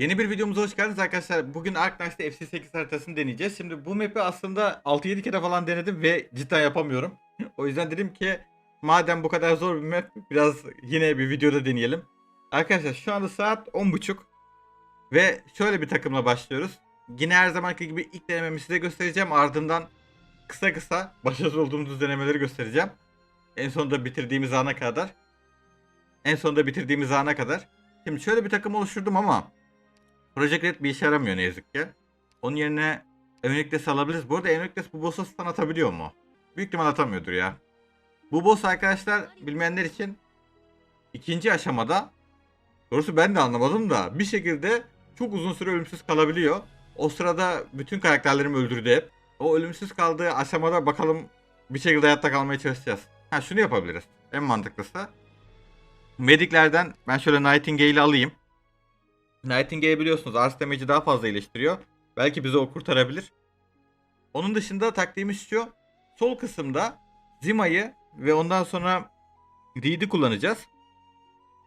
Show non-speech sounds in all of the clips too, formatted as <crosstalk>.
Yeni bir videomuza hoş geldiniz arkadaşlar. Bugün Arknight'ta FC8 haritasını deneyeceğiz. Şimdi bu map'i aslında 6-7 kere falan denedim ve cidden yapamıyorum. <laughs> o yüzden dedim ki madem bu kadar zor bir map biraz yine bir videoda deneyelim. Arkadaşlar şu anda saat 10.30 ve şöyle bir takımla başlıyoruz. Yine her zamanki gibi ilk denememi size göstereceğim. Ardından kısa kısa başarısız olduğumuz denemeleri göstereceğim. En sonunda bitirdiğimiz ana kadar. En sonunda bitirdiğimiz ana kadar. Şimdi şöyle bir takım oluşturdum ama Project Red bir işe yaramıyor ne yazık ki. Onun yerine Eunekles alabiliriz. Bu arada Eunekles bu boss'a stun atabiliyor mu? Büyük ihtimal atamıyordur ya. Bu boss arkadaşlar bilmeyenler için ikinci aşamada doğrusu ben de anlamadım da bir şekilde çok uzun süre ölümsüz kalabiliyor. O sırada bütün karakterlerimi öldürdü hep. O ölümsüz kaldığı aşamada bakalım bir şekilde hayatta kalmaya çalışacağız. Ha şunu yapabiliriz. En mantıklısı. Mediklerden ben şöyle Nightingale'i alayım. Nightingale biliyorsunuz Ars damage'i daha fazla iyileştiriyor. Belki bizi o kurtarabilir. Onun dışında taktiğimiz şu. Sol kısımda Zima'yı ve ondan sonra Reed'i kullanacağız.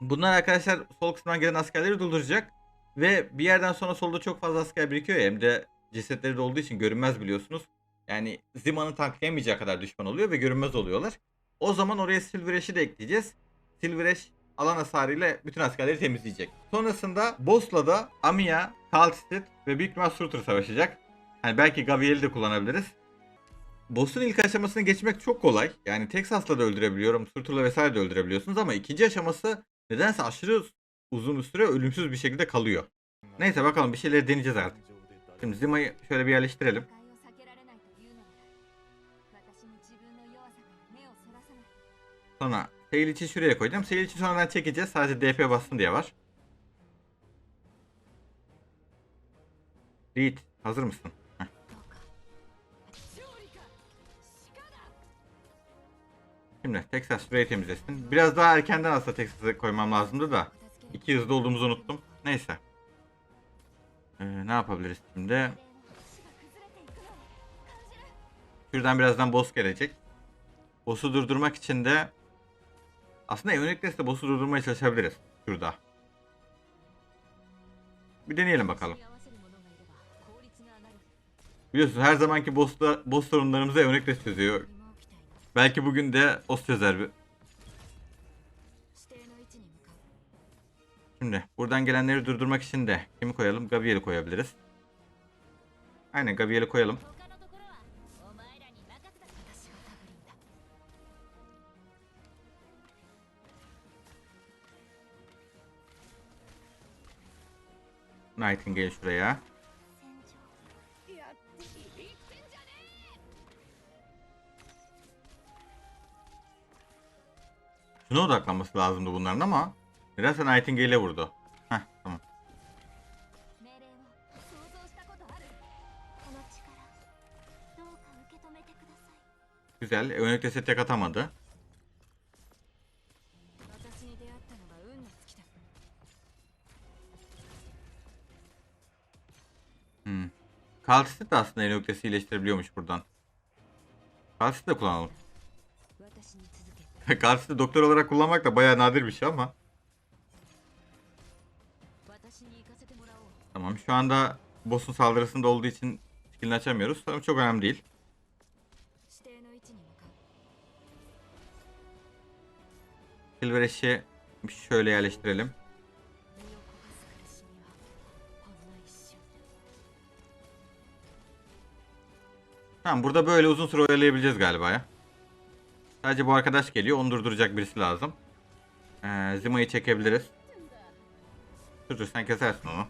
Bunlar arkadaşlar sol kısımdan gelen askerleri dolduracak. Ve bir yerden sonra solda çok fazla asker birikiyor ya. Hem de cesetleri de olduğu için görünmez biliyorsunuz. Yani Zima'nı tanklayamayacak kadar düşman oluyor ve görünmez oluyorlar. O zaman oraya Silver de ekleyeceğiz. Silver alan hasarıyla bütün askerleri temizleyecek. Sonrasında Boss'la da Amiya, Kalstit ve Big Mass Surtur savaşacak. Hani belki Gaviel'i de kullanabiliriz. Boss'un ilk aşamasını geçmek çok kolay. Yani Texas'la da öldürebiliyorum, Surtur'la vesaire de öldürebiliyorsunuz ama ikinci aşaması nedense aşırı uzun bir süre ölümsüz bir şekilde kalıyor. Neyse bakalım bir şeyleri deneyeceğiz artık. Şimdi Zima'yı şöyle bir yerleştirelim. Sonra Seyil için şuraya koyacağım. Seyil için sonradan çekeceğiz. Sadece DP bassın diye var. Reed hazır mısın? Şimdi Texas şurayı temizlesin. Biraz daha erkenden aslında Texas'ı koymam lazımdı da. İki hızlı olduğumuzu unuttum. Neyse. Ee, ne yapabiliriz şimdi? Şuradan birazdan boss gelecek. Boss'u durdurmak için de aslında Eunekles boss'u durdurmaya çalışabiliriz. Şurada. Bir deneyelim bakalım. Biliyorsunuz her zamanki boss'ta, boss sorunlarımızı Eunekles çözüyor. Belki bugün de Os çözer. bir- Şimdi buradan gelenleri durdurmak için de kimi koyalım? Gaviel'i koyabiliriz. Aynen Gaviel'i koyalım. Nightingale şuraya. Şuna odaklanması lazımdı bunların ama nedense Nightingale'e vurdu. Heh tamam. Güzel. Önlükte tek atamadı. Kalsisi de aslında en öktesi iyileştirebiliyormuş buradan. Kalsisi de kullanalım. <laughs> Kalsisi doktor olarak kullanmak da bayağı nadir bir şey ama. Tamam şu anda boss'un saldırısında olduğu için skillini açamıyoruz. Tamam çok önemli değil. Silver Ash'i şöyle yerleştirelim. Tamam burada böyle uzun süre oyalayabileceğiz galiba ya. Sadece bu arkadaş geliyor. Onu durduracak birisi lazım. Ee, Zima'yı çekebiliriz. Dur dur sen kesersin onu.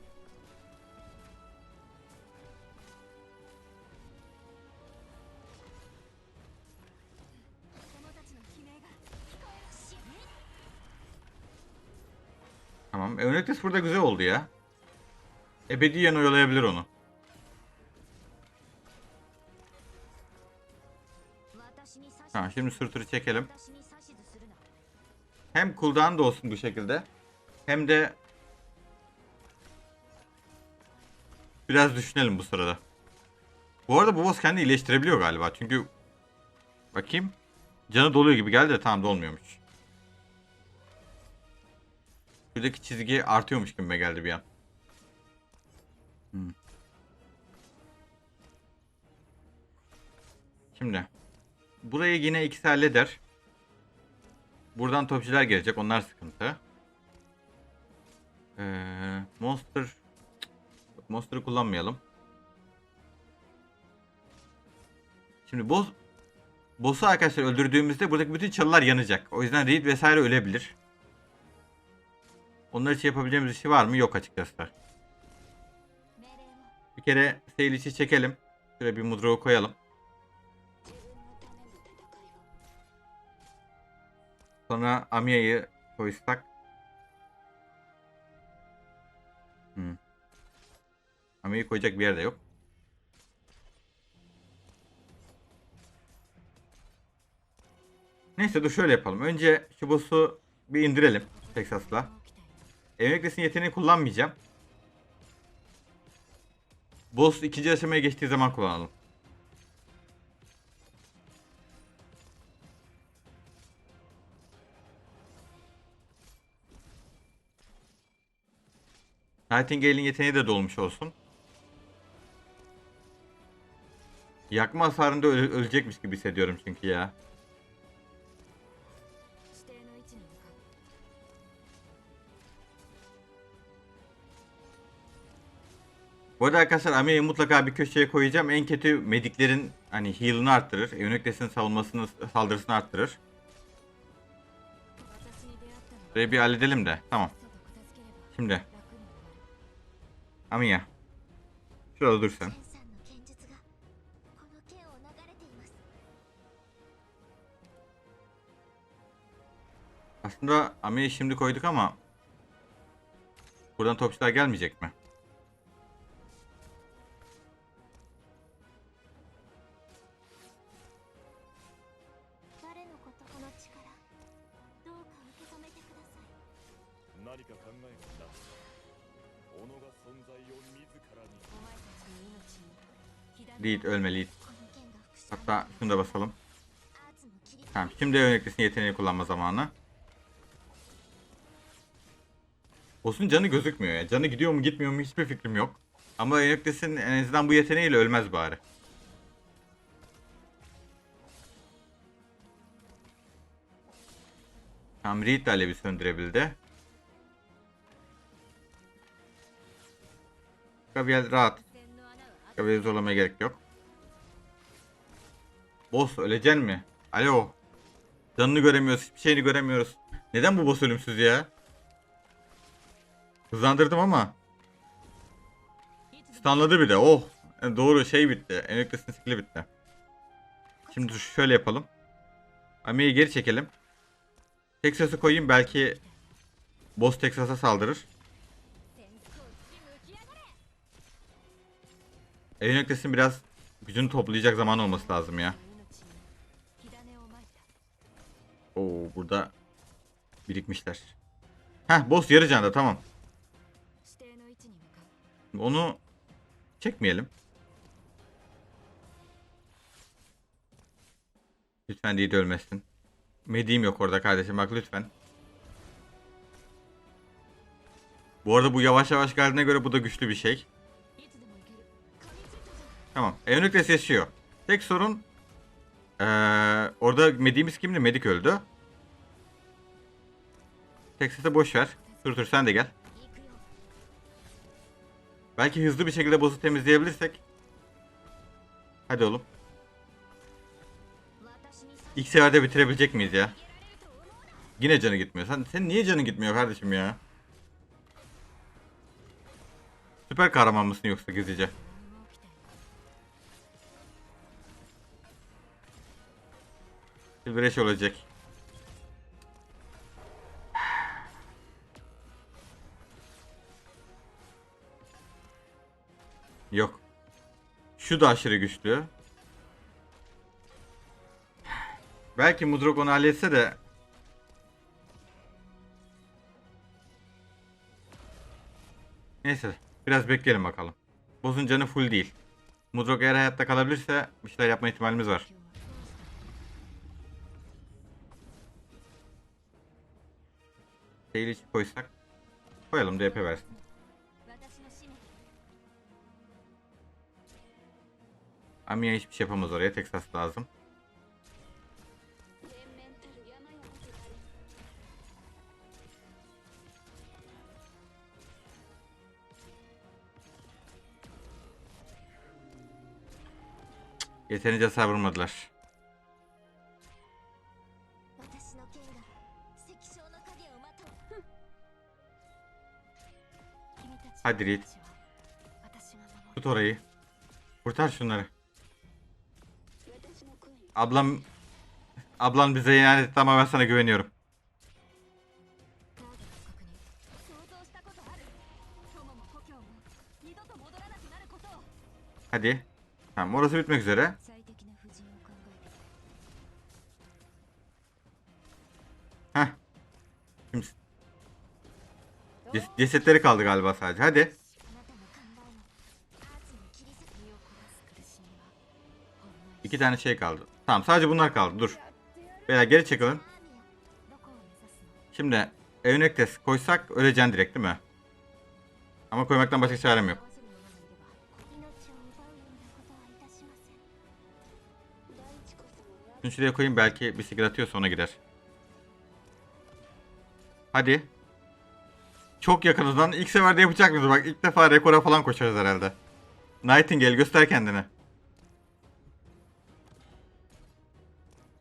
Tamam. Eunektes burada güzel oldu ya. Ebediyen oyalayabilir onu. Tamam şimdi sırtırı çekelim. Hem cooldown da olsun bu şekilde. Hem de biraz düşünelim bu sırada. Bu arada bu boss kendi iyileştirebiliyor galiba. Çünkü bakayım. Canı doluyor gibi geldi de tamam dolmuyormuş. Şuradaki çizgi artıyormuş gibi geldi bir an. Hmm. Şimdi burayı yine ikisi halleder. Buradan topçular gelecek. Onlar sıkıntı. Ee, monster Monster'ı kullanmayalım. Şimdi boss boss'u arkadaşlar öldürdüğümüzde buradaki bütün çalılar yanacak. O yüzden Reed vesaire ölebilir. Onlar için yapabileceğimiz bir şey var mı? Yok açıkçası. Bir kere seyir içi çekelim. Şöyle bir mudroğu koyalım. Sonra Amiya'yı koysak. Hmm. Amiya'yı koyacak bir yer de yok. Neyse dur şöyle yapalım. Önce şu boss'u bir indirelim Texas'la. Emeklesin yeteneği kullanmayacağım. Boss ikinci aşamaya geçtiği zaman kullanalım. Nightingale'in yeteneği de dolmuş olsun. Yakma hasarında öle ölecekmiş gibi hissediyorum çünkü ya. Bu arada arkadaşlar Amir'i mutlaka bir köşeye koyacağım. En kötü mediklerin hani heal'ını arttırır. Eunukles'in savunmasını, saldırısını arttırır. Burayı bir halledelim de. Tamam. Şimdi. Amiya. Şurada dur sen. Aslında Amiya'yı şimdi koyduk ama buradan topçular gelmeyecek mi? değil ölmeliyiz. Hatta şunu da basalım. Tamam şimdi yönetlisinin yeteneğini kullanma zamanı. Olsun canı gözükmüyor ya. Canı gidiyor mu gitmiyor mu hiçbir fikrim yok. Ama yönetlisinin en azından bu yeteneğiyle ölmez bari. Tamam Reed de alevi söndürebildi. Gabriel rahat ve zorlamaya gerek yok. Boss öleceksin mi? Alo. Canını göremiyoruz. Hiçbir şeyini göremiyoruz. Neden bu boss ölümsüz ya? Hızlandırdım ama. Stunladı bir de. Oh. Yani doğru şey bitti. Enüklesin skill'i bitti. Şimdi şöyle yapalım. Ami'yi geri çekelim. Texas'ı koyayım belki boss Texas'a saldırır. E noktasının biraz gücünü toplayacak zaman olması lazım ya. Oo burada birikmişler. Heh boss yarı canda tamam. Onu çekmeyelim. Lütfen değil ölmesin. Mediğim yok orada kardeşim bak lütfen. Bu arada bu yavaş yavaş geldiğine göre bu da güçlü bir şey. Tamam. Eunuch de yaşıyor. Tek sorun ee, orada Medimiz kimdi? Medik öldü. Texas'ı boş ver. Dur dur sen de gel. Belki hızlı bir şekilde boss'u temizleyebilirsek. Hadi oğlum. İlk seferde bitirebilecek miyiz ya? Yine canı gitmiyor. Sen, sen niye canı gitmiyor kardeşim ya? Süper kahraman mısın yoksa gizlice? Silvereş olacak. Yok. Şu da aşırı güçlü. Belki Mudrok onu halletse de Neyse. Biraz bekleyelim bakalım. Boss'un canı full değil. Mudrok eğer hayatta kalabilirse bir şeyler yapma ihtimalimiz var. Seyli koysak koyalım DP versin. Amiya hiçbir şey yapamaz oraya. Texas lazım. Yeterince sabırmadılar. Hadi Reed. Tut orayı. Kurtar şunları. Ablam ablan bize ihanet etti ama ben sana güveniyorum. Hadi. Tamam orası bitmek üzere. Heh. Şimdi Ces cesetleri kaldı galiba sadece. Hadi. İki tane şey kaldı. Tamam sadece bunlar kaldı. Dur. Veya geri çekilin. Şimdi Eunektes koysak öleceksin direkt değil mi? Ama koymaktan başka çarem yok. Şunu şuraya koyayım belki bisiklet atıyorsa ona gider. Hadi. Çok yakınızdan. İlk seferde yapacak mıyız? Bak ilk defa rekora falan koşarız herhalde. Nightingale göster kendini.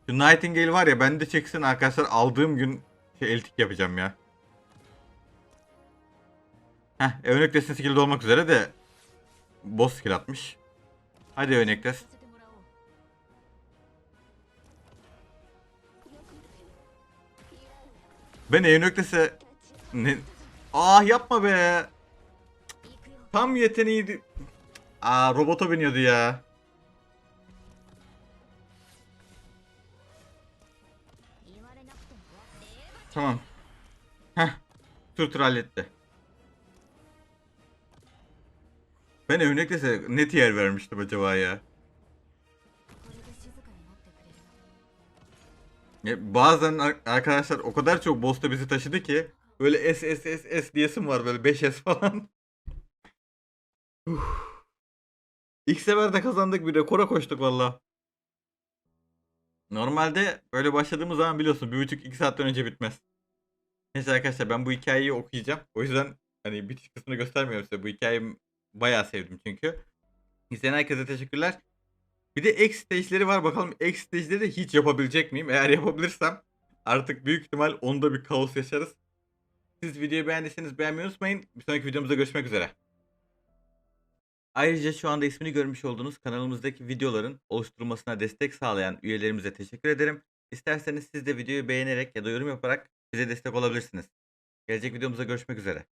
Şu Nightingale var ya ben de çeksin arkadaşlar aldığım gün şey, eltik yapacağım ya. Heh evnek desin skill'de olmak üzere de boss skill atmış. Hadi evnek desin. Ben evnek dese Ah yapma be. Tam yeteneğiydi. Aa robota biniyordu ya. Tamam. Heh. Tur tur halletti. Ben örneklese ne tier vermiştim acaba ya? ya bazen arkadaşlar o kadar çok boss'ta bizi taşıdı ki böyle S S S S diyesim var böyle 5 S falan. Uf. İlk seferde kazandık bir rekora koştuk valla. Normalde böyle başladığımız zaman biliyorsun bir buçuk iki saatten önce bitmez. Neyse arkadaşlar ben bu hikayeyi okuyacağım. O yüzden hani bitiş kısmını göstermiyorum size. Bu hikayeyi bayağı sevdim çünkü. İzleyen herkese teşekkürler. Bir de X stage'leri var. Bakalım X stage'leri hiç yapabilecek miyim? Eğer yapabilirsem artık büyük ihtimal onda bir kaos yaşarız. Siz videoyu beğendiyseniz beğenmeyi unutmayın. Bir sonraki videomuzda görüşmek üzere. Ayrıca şu anda ismini görmüş olduğunuz kanalımızdaki videoların oluşturulmasına destek sağlayan üyelerimize teşekkür ederim. İsterseniz siz de videoyu beğenerek ya da yorum yaparak bize destek olabilirsiniz. Gelecek videomuzda görüşmek üzere.